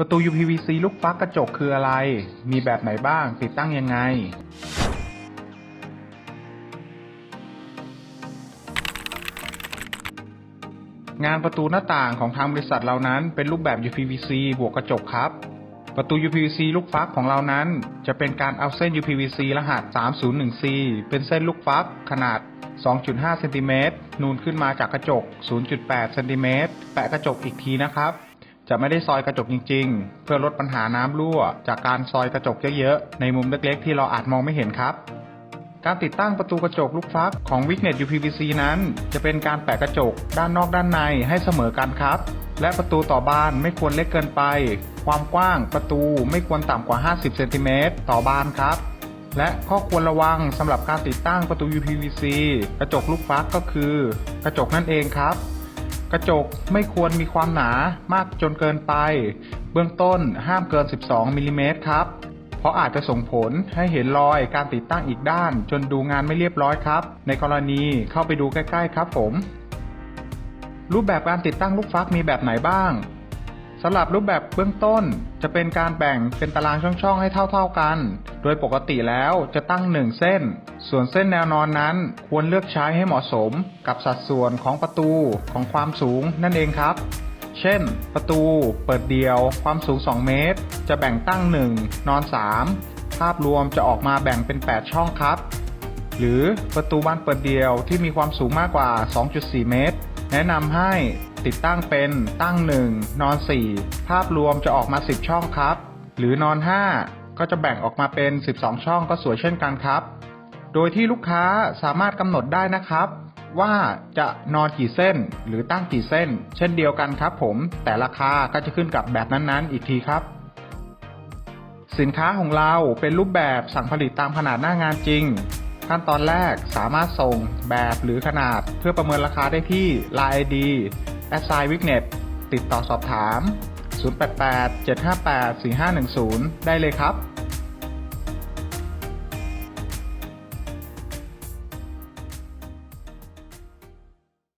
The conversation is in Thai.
ประตู UPVC ลูกฟักกระจกคืออะไร มีแบบไหนบ้าง ติดตั้งยังไง งานประตูหน้าต่างของทางบริษัทเรานั้นเป็นรูปแบบ UPVC บวกกระจกครับ ประตู UPVC ลูกฟักของเรานั้น จะเป็นการเอาเส้น UPVC รหัส 301C เป็นเส้นลูกฟักขนาด 2.5 เซนติเมตรนูนขึ้นมาจากกระจก 0.8 เซนติเมตรแปะกระจกอีกทีนะครับ จะไม่ได้ซอยกระจกจริง ๆ เพื่อลดปัญหาน้ำรั่ว จากการซอยกระจกเยอะๆ ในมุมเล็กๆ ที่เราอาจมองไม่เห็นครับ การติดตั้งประตูกระจกลูกฟักของ w i g n e t UPVC นั้น จะเป็นการแปะกระจกด้านนอกด้านในให้เสมอกันครับ และประตูต่อบานไม่ควรเล็กเกินไป ความกว้างประตูไม่ควรต่ำกว่า 50เซนติเมตรต่อบานครับ และข้อควรระวังสำหรับการติดตั้งประตู UPVC กระจกลูกฟักก็คือ กระจกนั่นเองครับ กระจกไม่ควรมีความหนามากจนเกินไป เบื้องต้นห้ามเกิน 12มิลลิเมตรครับ เพราะอาจจะส่งผลให้เห็นรอยการติดตั้งอีกด้าน จนดูงานไม่เรียบร้อยครับ ในกรณีเข้าไปดูใกล้ ๆ ครับผม รูปแบบการติดตั้งลูกฟักมีแบบไหนบ้าง สำหรับรูปแบบเบื้องต้น จะเป็นการแบ่งเป็นตารางช่องๆให้เท่าๆกัน โดยปกติแล้วจะตั้ง 1 เส้น ส่วนเส้นแนวนอนนั้นควรเลือกใช้ให้เหมาะสมกับสัดส่วนของประตูของความสูงนั่นเองครับ เช่น ประตูเปิดเดียวความสูง 2 เมตร จะแบ่งตั้ง 1 นอน 3 ภาพรวมจะออกมาแบ่งเป็น 8 ช่องครับ หรือประตูบานเปิดเดียวที่มีความสูงมากกว่า 2.4 เมตร แนะนำให้ติดตั้งเป็นตั้ง 1 นอน 4 ภาพรวมจะออกมา 10 ช่องครับ หรือนอน 5 ก็จะแบ่งออกมาเป็น 12 ช่องก็สวยเช่นกันครับ โดยที่ลูกค้าสามารถกำหนดได้นะครับ ว่าจะนอนกี่เส้นหรือตั้งกี่เส้น เช่นเดียวกันครับ ผมแต่ราคาก็จะขึ้นกับแบบนั้นๆ อีกทีครับ สินค้าของเราเป็นรูปแบบสั่งผลิตตามขนาดหน้างานจริง ขั้นตอนแรกสามารถส่งแบบหรือขนาดเพื่อประเมินราคาได้ที่ Line ID a s s i g n w i g n e t ติดต่อสอบถาม 088 758 4510 ได้เลยครับ